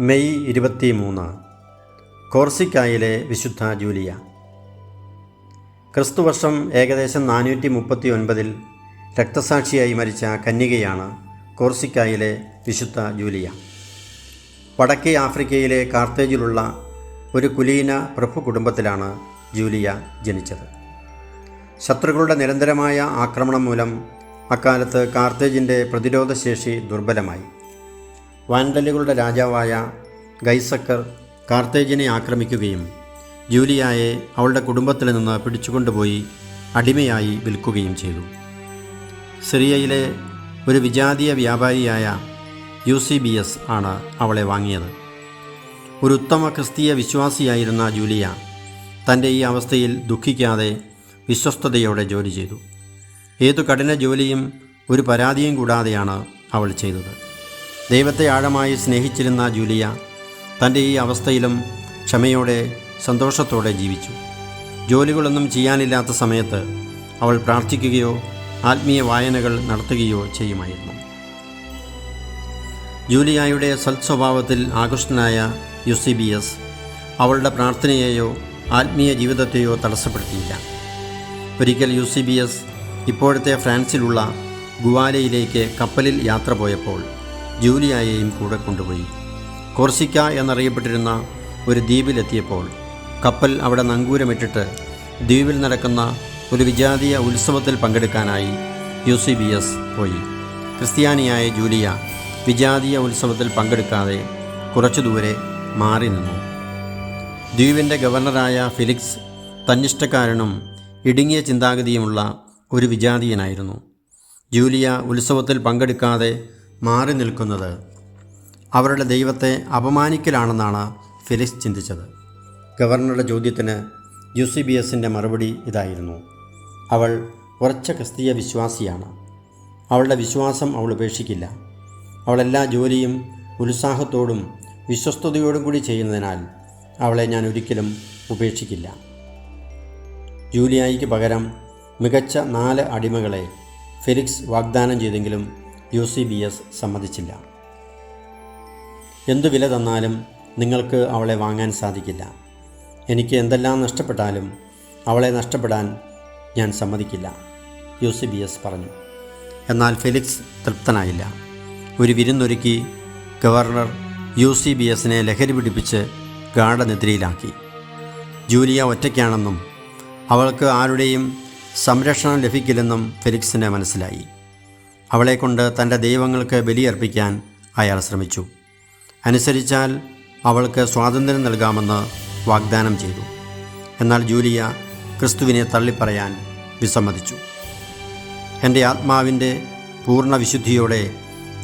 May ഇരുപത്തി മൂന്ന് കോർസിക്കായിലെ വിശുദ്ധ ജൂലിയ. ക്രിസ്തുവർഷം ഏകദേശം നാനൂറ്റി മുപ്പത്തി ഒൻപതിൽ രക്തസാക്ഷിയായി മരിച്ച കന്യകയാണ് കോർസിക്കായിലെ വിശുദ്ധ ജൂലിയ. വടക്കേ ആഫ്രിക്കയിലെ കാർത്തേജിലുള്ള ഒരു കുലീന പ്രഭു കുടുംബത്തിലാണ് ജൂലിയ ജനിച്ചത്. ശത്രുക്കളുടെ നിരന്തരമായ ആക്രമണം മൂലം അക്കാലത്ത് കാർത്തേജിന്റെ പ്രതിരോധശേഷി ദുർബലമായി. വാൻഡലുകളുടെ രാജാവായ ഗൈസക്കർ കാർത്തേജിനെ ആക്രമിക്കുകയും ജൂലിയായെ അവളുടെ കുടുംബത്തിൽ നിന്ന് പിടിച്ചുകൊണ്ടുപോയി അടിമയായി വിൽക്കുകയും ചെയ്തു. സിറിയയിലെ ഒരു വിജാതീയ വ്യാപാരിയായ യു സി ബി എസ് ആണ് അവളെ വാങ്ങിയത്. ഒരു ഉത്തമ ക്രിസ്തീയ വിശ്വാസിയായിരുന്ന ജൂലിയ തന്റെ ഈ അവസ്ഥയിൽ ദുഃഖിക്കാതെ വിശ്വസ്തയോടെ ജോലി ചെയ്തു. ഏതു കഠിന ജോലിയും ഒരു പരാതിയും കൂടാതെയാണ് അവൾ ചെയ്തത്. ദൈവത്തെ ആഴമായി സ്നേഹിച്ചിരുന്ന ജൂലിയ തന്റെ ഈ അവസ്ഥയിലും ക്ഷമയോടെ സന്തോഷത്തോടെ ജീവിച്ചു. ജോലികളൊന്നും ചെയ്യാനില്ലാത്ത സമയത്ത് അവൾ പ്രാർത്ഥിക്കുകയോ ആത്മീയ വായനകൾ നടത്തുകയോ ചെയ്യുമായിരുന്നു. ജൂലിയായുടെ സൽസ്വഭാവത്തിൽ ആകൃഷ്ടനായ യുസിബിയസ് അവളുടെ പ്രാർത്ഥനയെയോ ആത്മീയ ജീവിതത്തെയോ തടസ്സപ്പെടുത്തിയില്ല. ഒരിക്കൽ യുസിബിയസ് ഇപ്പോഴത്തെ ഫ്രാൻസിലുള്ള ഗുവാലയിലേക്ക് കപ്പലിൽ യാത്ര പോയപ്പോൾ ജൂലിയായെയും കൂടെ കൊണ്ടുപോയി. കോർസിക്ക എന്നറിയപ്പെട്ടിരുന്ന ഒരു ദ്വീപിലെത്തിയപ്പോൾ കപ്പൽ അവിടെ നങ്കൂരമിട്ടിട്ട് ദ്വീപിൽ നടക്കുന്ന ഒരു വിജാതീയ ഉത്സവത്തിൽ പങ്കെടുക്കാനായി യു സി ബി എസ് പോയി. ക്രിസ്ത്യാനിയായ ജൂലിയ വിജാതീയ ഉത്സവത്തിൽ പങ്കെടുക്കാതെ കുറച്ചു ദൂരെ മാറി നിന്നു. ദ്വീപിന്റെ ഗവർണറായ ഫിലിക്സ് തന്നിഷ്ടക്കാരനും ഇടുങ്ങിയ ചിന്താഗതിയുമുള്ള ഒരു വിജാതീയനായിരുന്നു. ജൂലിയ ഉത്സവത്തിൽ പങ്കെടുക്കാതെ മാറി നിൽക്കുന്നത് അവരുടെ ദൈവത്തെ അപമാനിക്കലാണെന്നാണ് ഫിലിസ് ചിന്തിച്ചത്. ഗവർണറുടെ ചോദ്യത്തിന് യു സി ബി എസിന്റെ മറുപടി ഇതായിരുന്നു. അവൾ ഉറച്ച ക്രിസ്തീയ വിശ്വാസിയാണ്. അവളുടെ വിശ്വാസം അവൾ ഉപേക്ഷിക്കില്ല. അവൾ എല്ലാ ജോലിയും ഉത്സാഹത്തോടും വിശ്വസ്തയോടും കൂടി ചെയ്യുന്നതിനാൽ അവളെ ഞാൻ ഒരിക്കലും ഉപേക്ഷിക്കില്ല. ജൂലിയായിക്ക് പകരം മികച്ച നാല് അടിമകളെ ഫെലിക്സ് വാഗ്ദാനം ചെയ്തെങ്കിലും യു സി ബി എസ് സമ്മതിച്ചില്ല. എന്തു വില തന്നാലും നിങ്ങൾക്ക് അവളെ വാങ്ങാൻ സാധിക്കില്ല. എനിക്ക് എന്തെല്ലാം നഷ്ടപ്പെട്ടാലും അവളെ നഷ്ടപ്പെടാൻ ഞാൻ സമ്മതിക്കില്ല യു സി ബി എസ് പറഞ്ഞു. എന്നാൽ ഫെലിക്സ് തൃപ്തനായില്ല. ഒരു വിരുന്നൊരുക്കി ഗവർണർ യു സി ബി എസിനെ ലഹരി പിടിപ്പിച്ച് ഗാഠനിദ്രയിലാക്കി. ജൂലിയ ഒറ്റയ്ക്കാണെന്നും അവൾക്ക് ആരുടെയും സംരക്ഷണം ലഭിക്കില്ലെന്നും ഫെലിക്സിന് മനസ്സിലായി. അവളെക്കൊണ്ട് തന്റെ ദൈവങ്ങൾക്ക് ബലിയർപ്പിക്കാൻ അയാൾ ശ്രമിച്ചു. അനുസരിച്ചാൽ അവൾക്ക് സ്വാതന്ത്ര്യം നൽകാമെന്ന് വാഗ്ദാനം ചെയ്തു. എന്നാൽ ജൂലിയ ക്രിസ്തുവിനെ തള്ളിപ്പറയാൻ വിസമ്മതിച്ചു. എന്റെ ആത്മാവിന്റെ പൂർണ വിശുദ്ധിയോടെ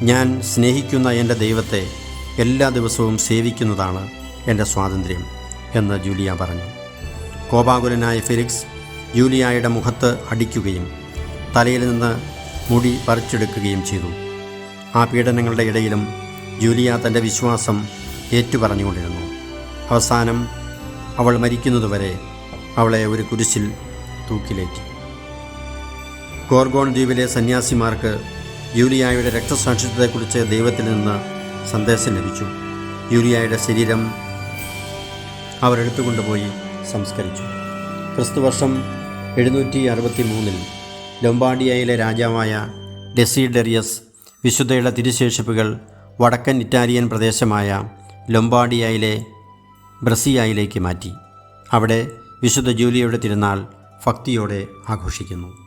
ഞാൻ സ്നേഹിക്കുന്ന എന്റെ ദൈവത്തെ എല്ലാ ദിവസവും സേവിക്കുന്നതാണ് എന്റെ സ്വാതന്ത്ര്യം എന്ന് ജൂലിയ പറഞ്ഞു. കോപാകുലനായ ഫിലിക്സ് ജൂലിയായുടെ മുഖത്ത് അടിക്കുകയും തലയിൽ നിന്ന് മുടി പറിച്ചെടുക്കുകയും ചെയ്തു. ആ പീഡനങ്ങളുടെ ഇടയിലും ജൂലിയ തന്റെ വിശ്വാസം ഏറ്റുപറഞ്ഞുകൊണ്ടിരുന്നു. അവസാനം അവൾ മരിക്കുന്നതുവരെ അവളെ ഒരു കുരിശിൽ തൂക്കിലേറ്റി. ഗോർഗോൺ ദ്വീപിലെ സന്യാസിമാർക്ക് യൂലിയായുടെ രക്തസാക്ഷിത്വത്തെക്കുറിച്ച് ദൈവത്തിൽ നിന്ന് സന്ദേശം ലഭിച്ചു. യൂലിയായുടെ ശരീരം അവരെടുത്തുകൊണ്ടുപോയി സംസ്കരിച്ചു. ക്രിസ്തുവർഷം എഴുന്നൂറ്റി അറുപത്തി മൂന്നിൽ ലൊമ്പാഡിയയിലെ രാജാവായ ഡെസിഡെറിയസ് വിശുദ്ധയുടെ തിരുശേഷിപ്പുകൾ വടക്കൻ ഇറ്റാലിയൻ പ്രദേശമായ ലൊമ്പാഡിയയിലെ ബ്രസിയായിലേക്ക് മാറ്റി. അവിടെ വിശുദ്ധ ജൂലിയയുടെ തിരുനാൾ ഭക്തിയോടെ ആഘോഷിക്കുന്നു.